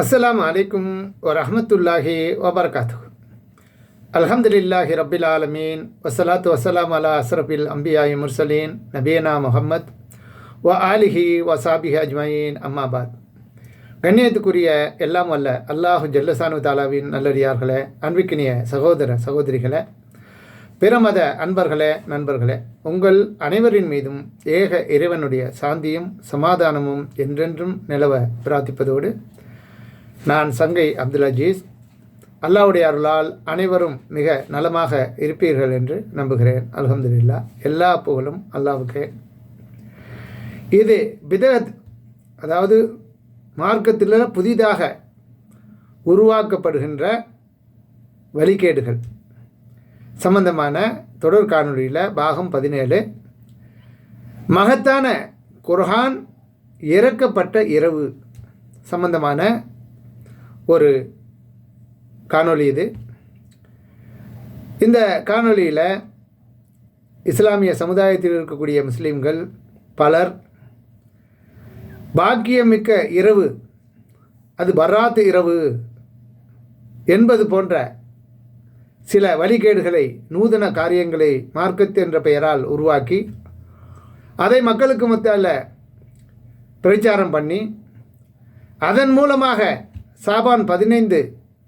அஸ்லாம் அலைக்கும் வரமத்துல்லாஹி வபர்காத்து அலமதுல்லாஹி ரபில் ஆலமீன். வசலாத்து வசலாம் அலா அஸ்ரபில் அம்பியாய் முர்சலீன். நபீனா முஹம்மத். வ ஆலிஹி வசாபிஹி அஜ்மயீன். அம்மாபாத் கண்ணியத்துக்குரிய எல்லாம் வல்ல அல்லாஹு ஜல்லசானு தாலாவின் நல்லடியார்களே அன்பிக்கினிய சகோதர சகோதரிகளே பிறமத அன்பர்களே நண்பர்களே உங்கள் அனைவரின் மீதும் ஏக இறைவனுடைய சாந்தியும் சமாதானமும் என்றென்றும் நிலவ பிரார்த்திப்பதோடு நான் சங்கை அப்துல் அஜீஸ் அல்லாவுடைய அருளால் அனைவரும் மிக நலமாக இருப்பீர்கள் என்று நம்புகிறேன். அல்ஹம்துலில்லா எல்லா புகழும் அல்லாவுக்கே. இது பிதகத் அதாவது மார்க்கத்தில் புதிதாக உருவாக்கப்படுகின்ற வழிகேடுகள். சம்பந்தமான தொடர் காணொலியில் பாகம் பதினேழு மகத்தான குர்ஹான் இறக்கப்பட்ட இரவு. சம்பந்தமான ஒரு காணொளி இது. இந்த காணொளியில் இஸ்லாமிய சமுதாயத்தில் இருக்கக்கூடிய முஸ்லீம்கள் பலர் பாக்கியமிக்க இரவு அது பராத்து இரவு என்பது போன்ற சில வழிகேடுகளை நூதன காரியங்களை மார்க்கத்து என்ற பெயரால் உருவாக்கி அதை மக்களுக்கு மத்தியில் பிரச்சாரம் பண்ணி அதன் மூலமாக சாபான் பதினைந்து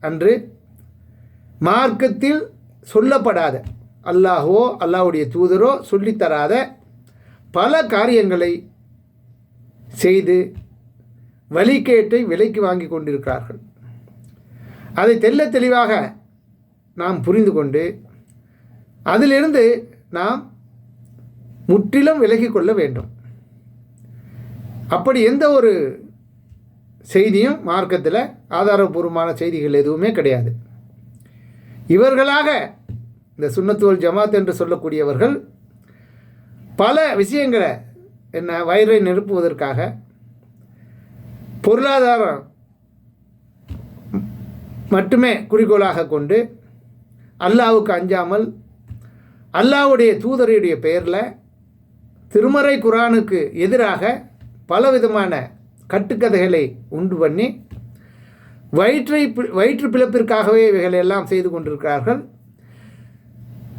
அன்று மார்க்கத்தில் சொல்லப்படாத அல்லாஹோ அல்லாஹுடைய தூதரோ சொல்லித்தராத பல காரியங்களை செய்து வழிகேட்டை விலைக்கு வாங்கி கொண்டிருக்கிறார்கள். அதை தெல்ல தெளிவாக நாம் புரிந்து கொண்டு அதிலிருந்து நாம் முற்றிலும் விலகி கொள்ள வேண்டும். அப்படி எந்த ஒரு செய்தியும் மார்க்கத்தில் ஆதாரபூர்வமான செய்திகள் எதுவுமே கிடையாது. இவர்களாக இந்த சுண்ணத்துவல் ஜமாத் என்று சொல்லக்கூடியவர்கள் பல விஷயங்களை என்ன வயிறை நிரப்புவதற்காக பொருளாதாரம் மட்டுமே குறிக்கோளாக கொண்டு அல்லாவுக்கு அஞ்சாமல் அல்லாவுடைய தூதருடைய பெயரில் திருமறை குரானுக்கு எதிராக பலவிதமான கட்டுக்கதைகளை உண்டு பண்ணி வயிற்றை வயிற்று பிளப்பிற்காகவே இவைகளை எல்லாம் செய்து கொண்டிருக்கிறார்கள்.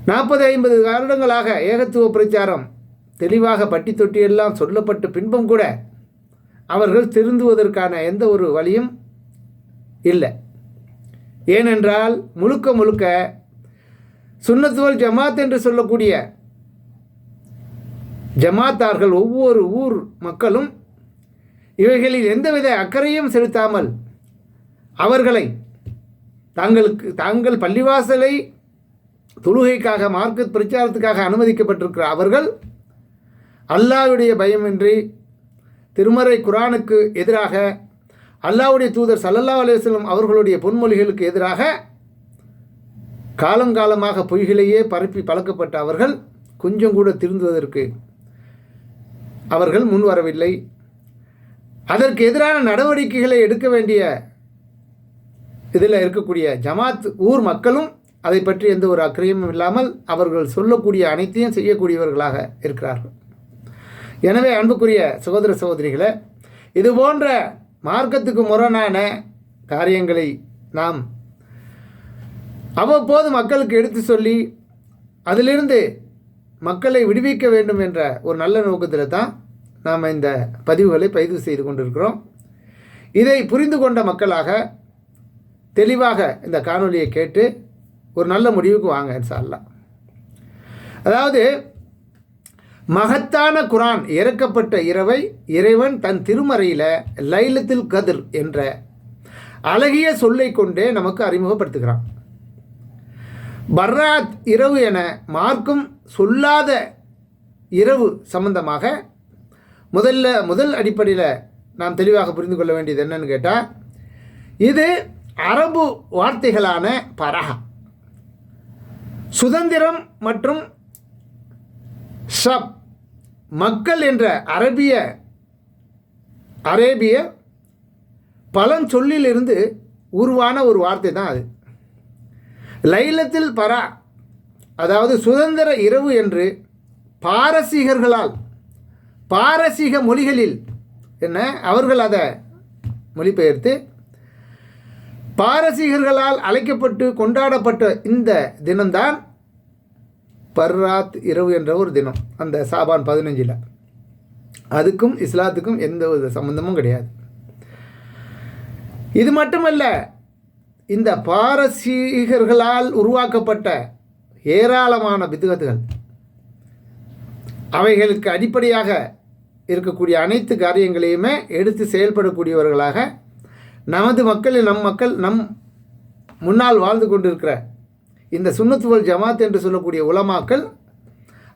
நாற்பது ஐம்பது வருடங்களாக ஏகத்துவ பிரச்சாரம் தெளிவாக பட்டி தொட்டியெல்லாம் சொல்லப்பட்டு பின்பும் கூட அவர்கள் திருந்துவதற்கான எந்த ஒரு வழியும் இல்லை. ஏனென்றால் முழுக்க முழுக்க சுண்ணத்துவல் ஜமாத் என்று சொல்லக்கூடிய ஜமாத்தார்கள் ஒவ்வொரு ஊர் மக்களும் இவைகளில் எந்தவித அக்கறையும் செலுத்தாமல் அவர்களை தாங்களுக்கு தாங்கள் பள்ளிவாசலை தொழுகைக்காக மார்க்க பிரச்சாரத்துக்காக அனுமதிக்கப்பட்டிருக்கிற அவர்கள் அல்லாவுடைய பயமின்றி திருமறை குரானுக்கு எதிராக அல்லாவுடைய தூதர் சல்லல்லா அலுவலம் அவர்களுடைய பொன்மொழிகளுக்கு எதிராக காலங்காலமாக பொய்களையே பரப்பி பழக்கப்பட்ட அவர்கள் கொஞ்சம் கூட திருந்துவதற்கு அவர்கள் முன்வரவில்லை அதற்கு எதிரான நடவடிக்கைகளை எடுக்க வேண்டிய இதில் இருக்கக்கூடிய ஜமாத் ஊர் மக்களும் அதை பற்றி எந்த ஒரு அக்கறையும் இல்லாமல் அவர்கள் சொல்லக்கூடிய அனைத்தையும் செய்யக்கூடியவர்களாக இருக்கிறார்கள். எனவே அன்புக்குரிய சகோதர சகோதரிகளை இது போன்ற மார்க்கத்துக்கு முரணான காரியங்களை நாம் அவ்வப்போது மக்களுக்கு எடுத்து சொல்லி அதிலிருந்து மக்களை விடுவிக்க வேண்டும் என்ற ஒரு நல்ல நோக்கத்தில் தான் நாம் இந்த பதிவுகளை பதிவு செய்து கொண்டிருக்கிறோம். இதை புரிந்து கொண்ட மக்களாக தெளிவாக இந்த காணொலியை கேட்டு ஒரு நல்ல முடிவுக்கு வாங்க சார்லாம் அதாவது மகத்தான குரான் இறக்கப்பட்ட இரவை இறைவன் தன் திருமறையில் லைலத்தில் கதிர் என்ற அழகிய சொல்லை கொண்டே நமக்கு அறிமுகப்படுத்துகிறான். பர்ராத் இரவு என மார்க்கும் சொல்லாத இரவு சம்பந்தமாக முதல்ல முதல் அடிப்படையில் நாம் தெளிவாக புரிந்து கொள்ள வேண்டியது என்னன்னு கேட்டால் இது அரபு வார்த்தைகளான பரஹா. சுதந்திரம் மற்றும் ஷப் மக்கள் என்ற அரபிய அரேபிய பழஞ்சொல்லிலிருந்து உருவான ஒரு வார்த்தை தான் அது. லைலத்தில் பரா அதாவது சுதந்திர இரவு என்று பாரசீகர்களால் பாரசீக மொழிகளில் என்ன அவர்கள் அதை மொழிபெயர்த்து பாரசீகர்களால் அழைக்கப்பட்டு கொண்டாடப்பட்ட இந்த தினம்தான் பர்ராத் இரவு என்ற ஒரு தினம் அந்த சாபான் பதினஞ்சில். அதுக்கும் இஸ்லாத்துக்கும் எந்த ஒரு சம்பந்தமும் கிடையாது. இது மட்டுமல்ல இந்த பாரசீகர்களால் உருவாக்கப்பட்ட ஏராளமான பிதுகத்துகள் அவைகளுக்கு அடிப்படையாக இருக்கக்கூடிய அனைத்து காரியங்களையுமே எடுத்து செயல்படக்கூடியவர்களாக நமது மக்கள் நம் மக்கள் நம் முன்னால் வாழ்ந்து கொண்டிருக்கிற இந்த சுண்ணத்துவல் ஜமாத் என்று சொல்லக்கூடிய உலமாக்கள்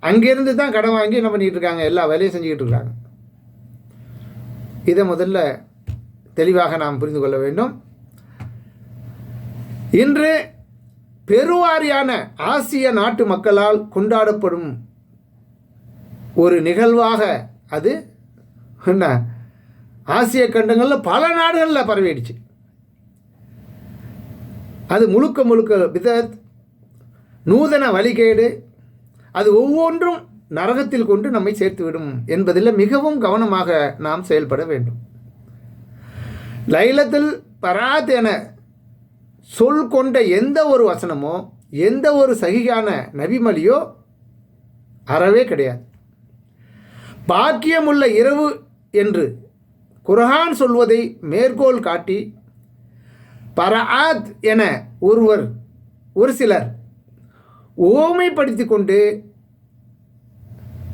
அங்கேருந்து தான் கடன் வாங்கி என்ன பண்ணிகிட்டு இருக்காங்க? எல்லா வேலையும் செஞ்சுக்கிட்டு இருக்காங்க. இதை முதல்ல தெளிவாக நாம் புரிந்து கொள்ள வேண்டும். இன்று பெருவாரியான ஆசிய நாட்டு மக்களால் கொண்டாடப்படும் ஒரு நிகழ்வாக அது என்ன? ஆசிய கண்டங்களில் பல நாடுகளில் பரவிடுச்சு. அது முழுக்க முழுக்க விதத் நூதன வழிகேடு அது ஒவ்வொன்றும் நரகத்தில் கொண்டு நம்மை சேர்த்துவிடும் என்பதில் மிகவும் கவனமாக நாம் செயல்பட வேண்டும். லைலத்தில் பராத் என சொல் கொண்ட எந்த ஒரு வசனமோ எந்த ஒரு சகிகான நபிமொழியோ அறவே கிடையாது. பாக்கியமுள்ள இரவு என்று குர்ஹான் சொல்வதை மேற்கோள் காட்டி பரஆத் என ஒருவர் ஒரு சிலர் ஓமைப்படுத்தி கொண்டு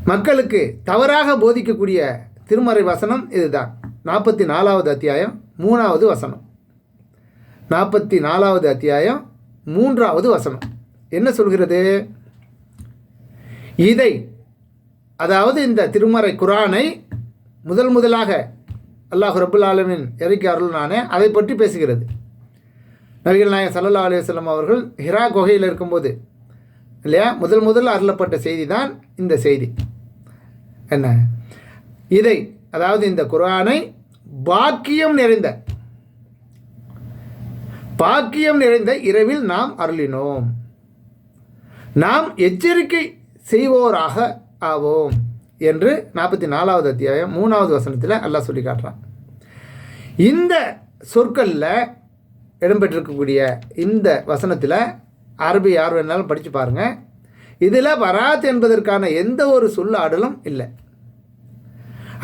மக்களுக்கு தவறாக போதிக்கக்கூடிய திருமறை வசனம் இதுதான். நாற்பத்தி நாலாவது அத்தியாயம் மூணாவது வசனம். நாற்பத்தி நாலாவது அத்தியாயம் மூன்றாவது வசனம். என்ன சொல்கிறது? இதை அதாவது இந்த திருமறை குரானை முதல் முதலாக அல்லாஹ் ரபுல் ஆலமின் இறக்கி அருள்னானே? அதை பற்றி பேசுகிறது. நபிகள் நாயகம் சல்லா அலுவலம் அவர்கள் ஹிரா குகையில் இருக்கும்போது இல்லையா? முதல் முதல் அருளப்பட்ட செய்தி தான் இந்த செய்தி. என்ன? இதை அதாவது இந்த குரானை பாக்கியம் நிறைந்த பாக்கியம் நிறைந்த இரவில் நாம் அருளினோம். நாம் எச்சரிக்கை செய்வோராக ஆவோம். என்று நாற்பத்தி நாலாவது அத்தியாயம் மூணாவது வசனத்தில் அல்லாஹ் சொல்லி காட்டுறான். இந்த சொற்களில் இடம்பெற்றிருக்கக்கூடிய இந்த வசனத்தில் அரபி யார் வேணாலும் படித்து பாருங்கள் இதில் வராத் என்பதற்கான எந்த ஒரு சொல்லாடலும் இல்லை.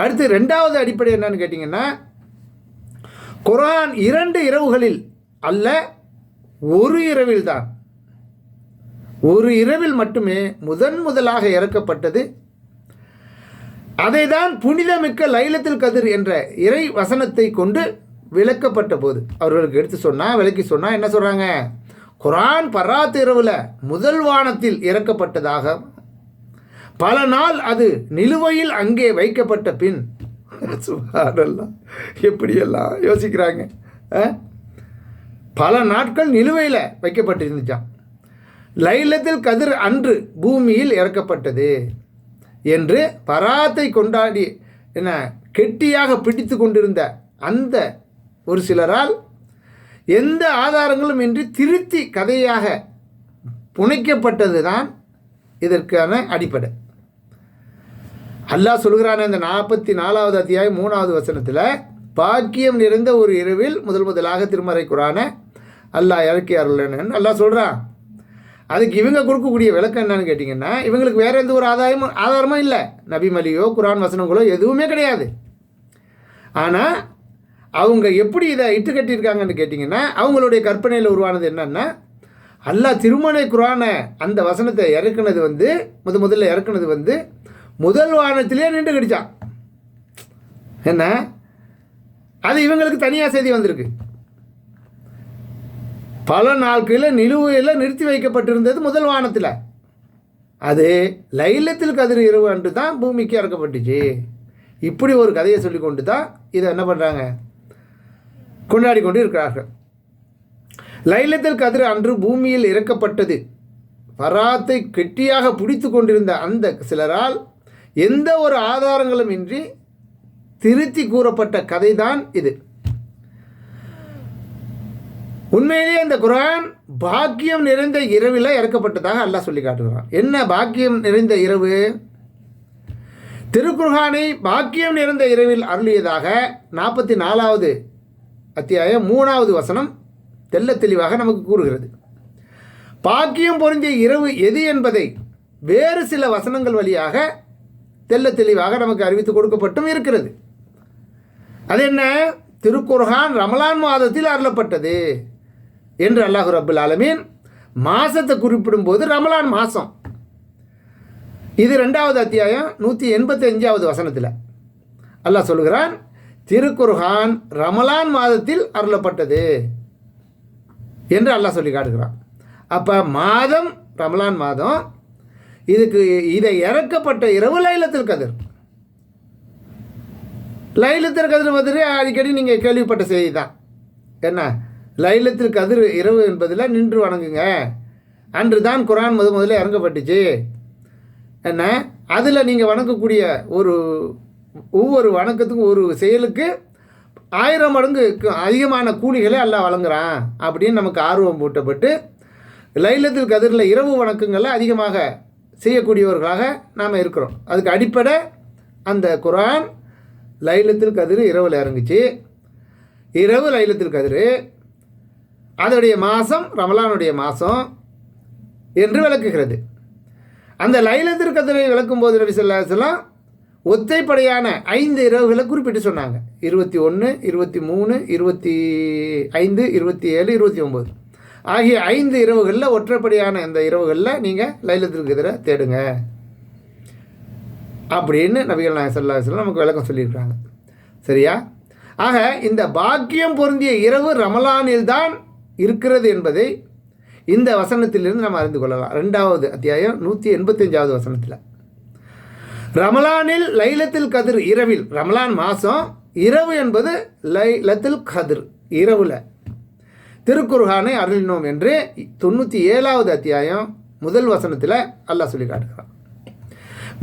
அடுத்து ரெண்டாவது அடிப்படை என்னன்னு கேட்டிங்கன்னா குரான் இரண்டு இரவுகளில் அல்ல ஒரு இரவில் தான் ஒரு இரவில் மட்டுமே முதன் முதலாக இறக்கப்பட்டது அதைதான் புனிதமிக்க லைலத்தில் கதிர் என்ற இறை வசனத்தை கொண்டு விளக்கப்பட்ட போது அவர்களுக்கு எடுத்து சொன்னால் விளக்கி சொன்னால் என்ன சொல்கிறாங்க குரான் பராத் இரவில் முதல் வானத்தில் இறக்கப்பட்டதாக பல நாள் அது நிலுவையில் அங்கே வைக்கப்பட்ட பின் சுமாரெல்லாம் எப்படியெல்லாம் யோசிக்கிறாங்க பல நாட்கள் நிலுவையில் வைக்கப்பட்டிருந்துச்சான் லைலத்தில் கதிர் அன்று பூமியில் இறக்கப்பட்டது. என்று பராத்தை கொண்டாடி என்ன கெட்டியாக பிடித்து கொண்டிருந்த அந்த ஒரு சிலரால் எந்த ஆதாரங்களும் இன்றி திருத்தி கதையாக புனைக்கப்பட்டது தான் இதற்கான அடிப்படை. அல்லாஹ் சொல்கிறான இந்த நாற்பத்தி நாலாவது அத்தியாயம் மூணாவது வசனத்தில் பாக்கியம் நிறைந்த ஒரு இரவில் முதல் முதலாக திருமறை குரான அல்லாஹ் இறக்கி அருளன்னு அல்லாஹ் சொல்கிறான் அதுக்கு இவங்க கொடுக்கக்கூடிய விளக்கம் என்னன்னு கேட்டிங்கன்னா இவங்களுக்கு வேறு எந்த ஒரு ஆதாயமும் ஆதாரமும் இல்லை. நபிமலியோ குரான் வசனங்களோ எதுவுமே கிடையாது. ஆனால் அவங்க எப்படி இதை இட்டு கட்டியிருக்காங்கன்னு கேட்டிங்கன்னா அவங்களுடைய கற்பனையில் உருவானது என்னென்னா அல்லாஹ் திருமணை குரான அந்த வசனத்தை இறக்குனது வந்து முத முதல்ல இறக்குனது வந்து முதல் வானத்திலே நின்று கடிச்சான். என்ன? அது இவங்களுக்கு தனியாக செய்தி வந்திருக்கு. பல நாட்களில் நிலுவையில் நிறுத்தி வைக்கப்பட்டிருந்தது முதல் வானத்தில். அது லைலத்தில் கதிர் இரவு அன்று தான் பூமிக்கு இறக்கப்பட்டுச்சு இப்படி ஒரு கதையை சொல்லி கொண்டு தான் இதை என்ன பண்ணுறாங்க கொண்டாடி கொண்டு இருக்கிறார்கள். லைலத்தில் கதிர் அன்று பூமியில் இறக்கப்பட்டது. பராத்தை கெட்டியாக பிடித்து கொண்டிருந்த அந்த சிலரால் எந்த ஒரு ஆதாரங்களும் இன்றி திருத்தி கூறப்பட்ட கதை தான் இது. உண்மையிலேயே இந்த குரான் பாக்கியம் நிறைந்த இரவில் இறக்கப்பட்டதாக அல்லாஹ் சொல்லி காட்டுகிறான். என்ன பாக்கியம் நிறைந்த இரவு? திருக்குர்ஹானை பாக்கியம் நிறைந்த இரவில் அருளியதாக நாற்பத்தி நாலாவது அத்தியாயம் மூணாவது வசனம் தெல்ல தெளிவாக நமக்கு கூறுகிறது. பாக்கியம் பொருந்திய இரவு எது என்பதை வேறு சில வசனங்கள் வழியாக தெள்ள தெளிவாக நமக்கு அறிவித்து கொடுக்கப்பட்டும் இருக்கிறது. அது என்ன திருக்குர்ஹான் ரமலான் மாதத்தில் அருளப்பட்டது. என்று அல்லாஹு ரபுல் ஆலமீன் மாதத்தை குறிப்பிடும்போது ரமலான் மாதம் இது ரெண்டாவது அத்தியாயம் நூற்றி எண்பத்தி அஞ்சாவது வசனத்தில். அல்லாஹ் சொல்கிறான் திருக்குர்ஹான் ரமலான் மாதத்தில் அருளப்பட்டது என்று அல்லாஹ் சொல்லி காட்டுகிறான். அப்போ மாதம் ரமலான் மாதம் இதுக்கு இதை இறக்கப்பட்ட இரவு லைலத்தில் கதிர். லைலத்தில் கதிர் மாதிரி அடிக்கடி நீங்கள் கேள்விப்பட்ட செய்தி தான். என்ன? லைலத்தில் கதிர் இரவு என்பதில் நின்று வணங்குங்க. அன்று தான் குரான் முத முதல்ல இறங்கப்பட்டுச்சு. என்ன? அதில் நீங்கள் வணங்கக்கூடிய ஒரு ஒவ்வொரு வணக்கத்துக்கும் ஒரு செயலுக்கு ஆயிரம் மடங்கு அதிகமான கூலிகளை எல்லாம் வழங்குறான் அப்படின்னு நமக்கு ஆர்வம் பூட்டப்பட்டு லைலத்தில் கதிரில் இரவு வணக்கங்களை அதிகமாக செய்யக்கூடியவர்களாக நாம் இருக்கிறோம். அதுக்கு அடிப்படை அந்த குரான் லைலத்தில் கதிர் இரவில் இறங்குச்சு. இரவு லைலத்தில் கதிர் அதனுடைய மாதம் ரமலானுடைய மாதம் என்று விளக்குகிறது. அந்த லைலத்திற்கு கதிரை விளக்கும் போது நபி ஸல்லல்லாஹு ஒத்தைப்படையான ஐந்து இரவுகளை குறிப்பிட்டு சொன்னாங்க. இருபத்தி ஒன்று இருபத்தி மூணு இருபத்தி ஐந்து இருபத்தி ஏழு இருபத்தி ஒம்பது. ஆகிய ஐந்து இரவுகளில் ஒற்றைப்படையான இந்த இரவுகளில் நீங்கள் லைலத்திற்கு எதிராக தேடுங்க. அப்படின்னு நபிகள் நாயகம் சொல்லா சொல்ல நமக்கு விளக்கம் சொல்லியிருக்காங்க சரியா? ஆக இந்த பாக்கியம் பொருந்திய இரவு ரமலானில் தான் இருக்கிறது என்பதை இந்த வசனத்திலிருந்து நம்ம அறிந்து கொள்ளலாம். ரெண்டாவது அத்தியாயம் நூற்றி எண்பத்தஞ்சாவது வசனத்தில். ரமலானில் லைலத்தில் கதிர் இரவில் ரமலான் மாதம் இரவு என்பது லைலத்தில் கதிர் இரவில். திருக்குர்ஹானை அருளினோம் என்று தொண்ணூற்றி ஏழாவது அத்தியாயம் முதல் வசனத்தில் அல்லாஹ் சொல்லி காட்டுகிறான்.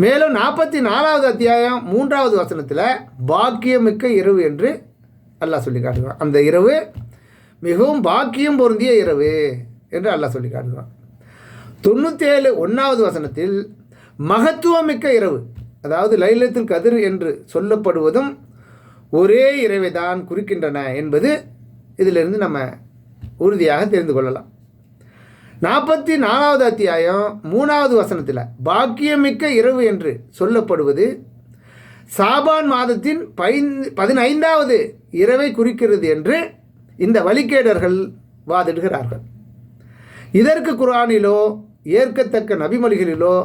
மேலும் நாற்பத்தி நாலாவது அத்தியாயம் மூன்றாவது வசனத்தில் பாக்கியமிக்க இரவு என்று அல்லாஹ் சொல்லி காட்டுகிறான். அந்த இரவு மிகவும் பாக்கியம் பொருந்திய இரவு என்று அல்லாஹ் சொல்லி காட்டுகிறான். தொண்ணூற்றேழு ஒன்றாவது வசனத்தில் மகத்துவமிக்க இரவு அதாவது லைலத்தில் கதிர் என்று சொல்லப்படுவதும் ஒரே இரவை தான் குறிக்கின்றன என்பது இதிலிருந்து நம்ம உறுதியாக தெரிந்து கொள்ளலாம். நாற்பத்தி நாலாவது அத்தியாயம் மூணாவது வசனத்தில் பாக்கியமிக்க இரவு என்று சொல்லப்படுவது சாபான் மாதத்தின் பைந்து பதினைந்தாவது இரவை குறிக்கிறது என்று இந்த வழிகேடர்கள் வாதிடுகிறார்கள். இதற்கு குர்ஆனிலோ ஏற்கத்தக்க நபிமொழிகளிலோ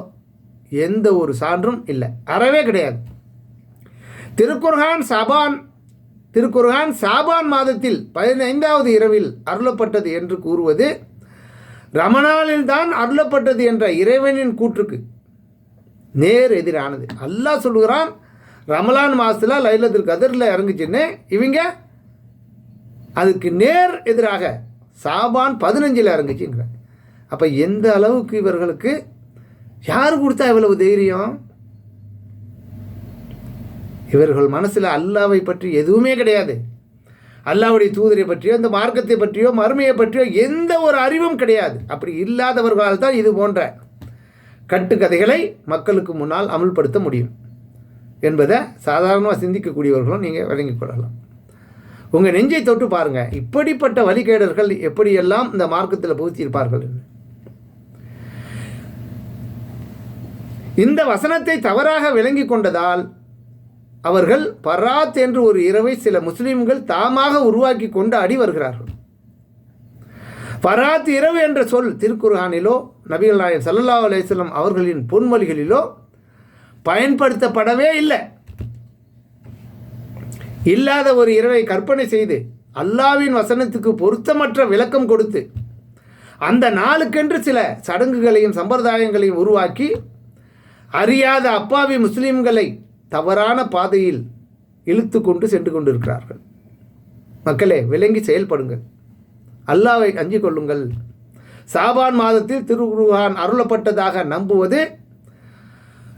எந்த ஒரு சான்றும் இல்லை. அறவே கிடையாது. திருக்குர்ஹான் சபான் திருக்குர்ஹான் சாபான் மாதத்தில் பதினைந்தாவது இரவில் அருளப்பட்டது என்று கூறுவது ரமணானில் தான் அருளப்பட்டது என்ற இறைவனின் கூற்றுக்கு நேர் எதிரானது. அல்லாஹ் சொல்லுகிறான் ரமலான் மாதத்தில் லைலத்தில் கதிரில் இறங்குச்சுன்னு இவங்க அதுக்கு நேர் எதிராக சாபான் பதினஞ்சில் இறங்குச்சுங்கிற அப்போ எந்த அளவுக்கு இவர்களுக்கு யார் கொடுத்தா இவ்வளவு தைரியம்? இவர்கள் மனசில் அல்லாவை பற்றி எதுவுமே கிடையாது. அல்லாவுடைய தூதரை பற்றியோ இந்த மார்க்கத்தை பற்றியோ மறுமையை பற்றியோ எந்த ஒரு அறிவும் கிடையாது. அப்படி இல்லாதவர்களால் தான் இது போன்ற கட்டுக்கதைகளை மக்களுக்கு முன்னால் அமுல்படுத்த முடியும். என்பதை சாதாரணமாக சிந்திக்கக்கூடியவர்களும் நீங்கள் வழங்கிக் கொள்ளலாம். உங்கள் நெஞ்சை தொட்டு பாருங்கள் இப்படிப்பட்ட வழிகேடர்கள் எப்படியெல்லாம் இந்த மார்க்கத்தில் புகுத்தியிருப்பார்கள்? இந்த வசனத்தை தவறாக விளங்கி கொண்டதால் அவர்கள் பராத் என்று ஒரு இரவை சில முஸ்லிம்கள் தாமாக உருவாக்கி கொண்டு அடி வருகிறார்கள். பராத் இரவு என்ற சொல் திருக்குர்ஹானிலோ நபிகள் நாயகம் சல்லா அலையம் அவர்களின் பொன்மொழிகளிலோ பயன்படுத்தப்படவே இல்லை. இல்லாத ஒரு இரவை கற்பனை செய்து அல்லாவின் வசனத்துக்கு பொருத்தமற்ற விளக்கம் கொடுத்து அந்த நாளுக்கென்று சில சடங்குகளையும் சம்பிரதாயங்களையும் உருவாக்கி அறியாத அப்பாவி முஸ்லீம்களை தவறான பாதையில் இழுத்து கொண்டு சென்று கொண்டிருக்கிறார்கள். மக்களே விளங்கி செயல்படுங்கள். அல்லாவை அஞ்சிக் கொள்ளுங்கள். சாபான் மாதத்தில் திருக்குர்ஆன் அருளப்பட்டதாக நம்புவது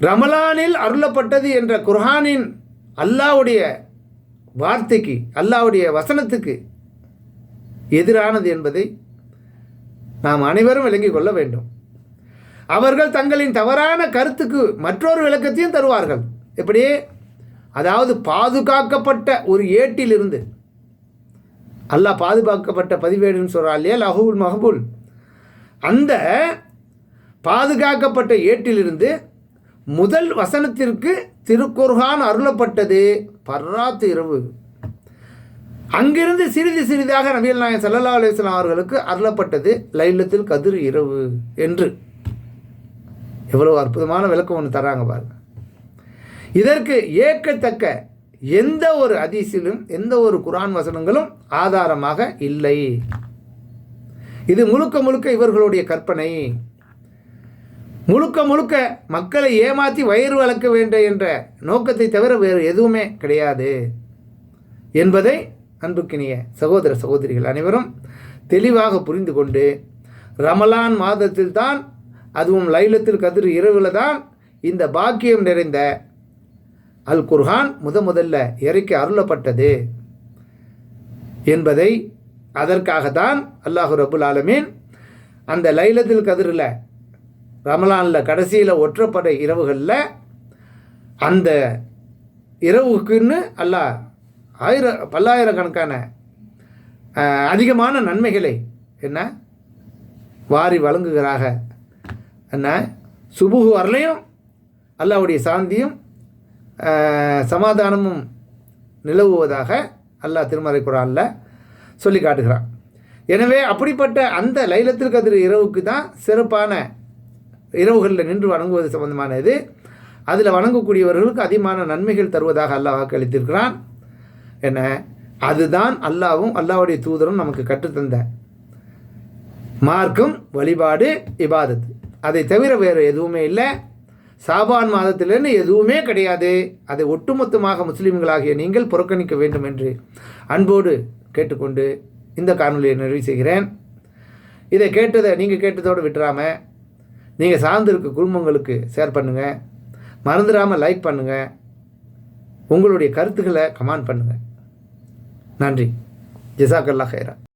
ரமலானில் அருளப்பட்டது என்ற குர்ஹானின் அல்லாவுடைய வார்த்தைக்கு அல்லாவுடைய வசனத்துக்கு எதிரானது என்பதை நாம் அனைவரும் விளங்கிக் கொள்ள வேண்டும். அவர்கள் தங்களின் தவறான கருத்துக்கு மற்றொரு விளக்கத்தையும் தருவார்கள். எப்படி அதாவது பாதுகாக்கப்பட்ட ஒரு ஏட்டிலிருந்து. அல்லாஹ் பாதுகாக்கப்பட்ட பதிவேடுன்னு சொல்கிறாள் இல்லையா? லஹூல் மஹபூல். அந்த பாதுகாக்கப்பட்ட ஏட்டிலிருந்து முதல் வசனத்திற்கு திருக்குர்ஹான் அருளப்பட்டது பர்ராத்து இரவு. அங்கிருந்து சிறிது சிறிதாக நபிகள் நாயன் சல்லா அலுவலாம் அவர்களுக்கு அருளப்பட்டது லைலத்தில் கதிர் இரவு என்று. எவ்வளவு அற்புதமான விளக்கம் ஒன்று தராங்க பாருங்க. இதற்கு ஏற்கத்தக்க எந்த ஒரு அதிசிலும் எந்த ஒரு குரான் வசனங்களும் ஆதாரமாக இல்லை. இது முழுக்க முழுக்க இவர்களுடைய கற்பனை. முழுக்க முழுக்க மக்களை ஏமாற்றி வயிறு வளர்க்க வேண்டும் என்ற நோக்கத்தை தவிர வேறு எதுவுமே கிடையாது. என்பதை அன்புக்கினிய சகோதர சகோதரிகள் அனைவரும் தெளிவாக புரிந்து கொண்டு ரமலான் மாதத்தில் தான் அதுவும் லைலத்தில் கதிர் இரவில் தான் இந்த பாக்கியம் நிறைந்த அல் குர்ஹான் முத முதல்ல இறைக்கு அருளப்பட்டது என்பதை அதற்காகத்தான் அல்லாஹு ரபுல் ஆலமீன் அந்த லைலத்தில் கதிரில் ரமலானில் கடைசியில் ஒற்றப்படை இரவுகளில் அந்த இரவுக்குன்னு அல்லாஹ் ஆயிர பல்லாயிரக்கணக்கான அதிகமான நன்மைகளை என்ன? வாரி வழங்குகிறாக. என்ன? சுபுகு வரலையும் அல்லாவுடைய சாந்தியும் சமாதானமும் நிலவுவதாக அல்லாஹ் திருமறை குரானில் சொல்லி காட்டுகிறான் எனவே அப்படிப்பட்ட அந்த லைலத்தில் கதிர் இரவுக்கு தான் சிறப்பான இரவுகளில் நின்று வணங்குவது சம்பந்தமான இது அதில் வணங்கக்கூடியவர்களுக்கு அதிகமான நன்மைகள் தருவதாக அல்லாஹ் வாக்களித்திருக்கிறான். என்ன? அதுதான் அல்லாவும் அல்லாஹ்வுடைய தூதரும் நமக்கு கற்றுத்தந்த மார்க்கம் வழிபாடு இபாதத். அதை தவிர வேறு எதுவுமே இல்லை. சாபான் மாதத்திலிருந்து எதுவுமே கிடையாது. அதை ஒட்டுமொத்தமாக முஸ்லீம்களாகிய நீங்கள் புறக்கணிக்க வேண்டும் என்று அன்போடு கேட்டுக்கொண்டு இந்த காணொலியை நிறைவு செய்கிறேன். இதை கேட்டதை நீங்கள் கேட்டதோடு விட்டுறாமல் நீங்கள் சார்ந்திருக்க குடும்பங்களுக்கு ஷேர் பண்ணுங்கள் மறந்துடாமல் லைக் பண்ணுங்கள் உங்களுடைய கருத்துக்களை கமெண்ட் பண்ணுங்கள் நன்றி. ஜிசாக்கல்லா ஹைரா